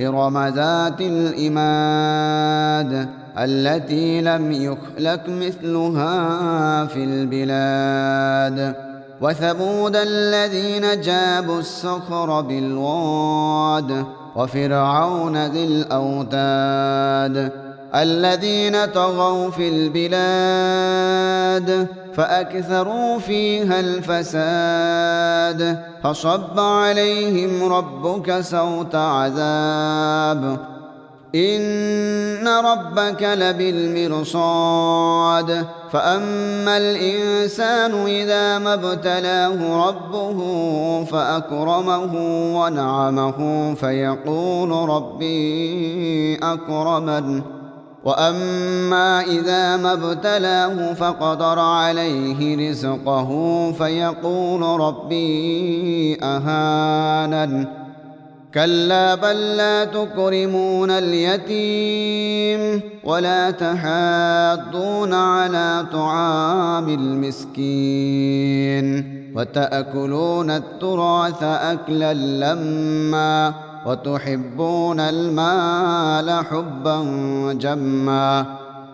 إرم ذات الإماد التي لم يخلق مثلها في البلاد. وثمود الذين جابوا الصخر بالواد وفرعون ذي الأوتاد. الذين طغوا في البلاد فأكثروا فيها الفساد فصب عليهم ربك سوط عذاب. إن ربك لبالمرصاد. فأما الإنسان إذا ما ابتلاه ربه فأكرمه ونعمه فيقول ربي أكرمن. واما اذا ما ابتلاه فقدر عليه رزقه فيقول ربي اهانن كلا بل لا تكرمون اليتيم ولا تحاضون على طعام المسكين وتأكلون التراث أكلا لما وتحبون المال حبا جما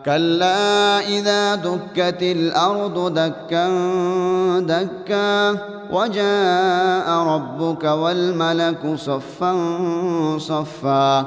كلا إذا دكت الأرض دكا دكا وجاء ربك والملك صفا صفا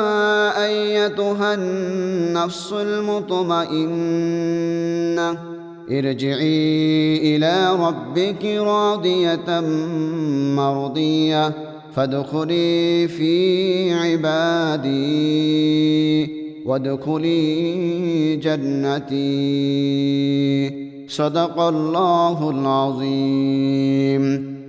النفس المطمئنة. ارجعي إلى ربك راضية مرضية. فادخلي في عبادي وادخلي جنتي. صدق الله العظيم.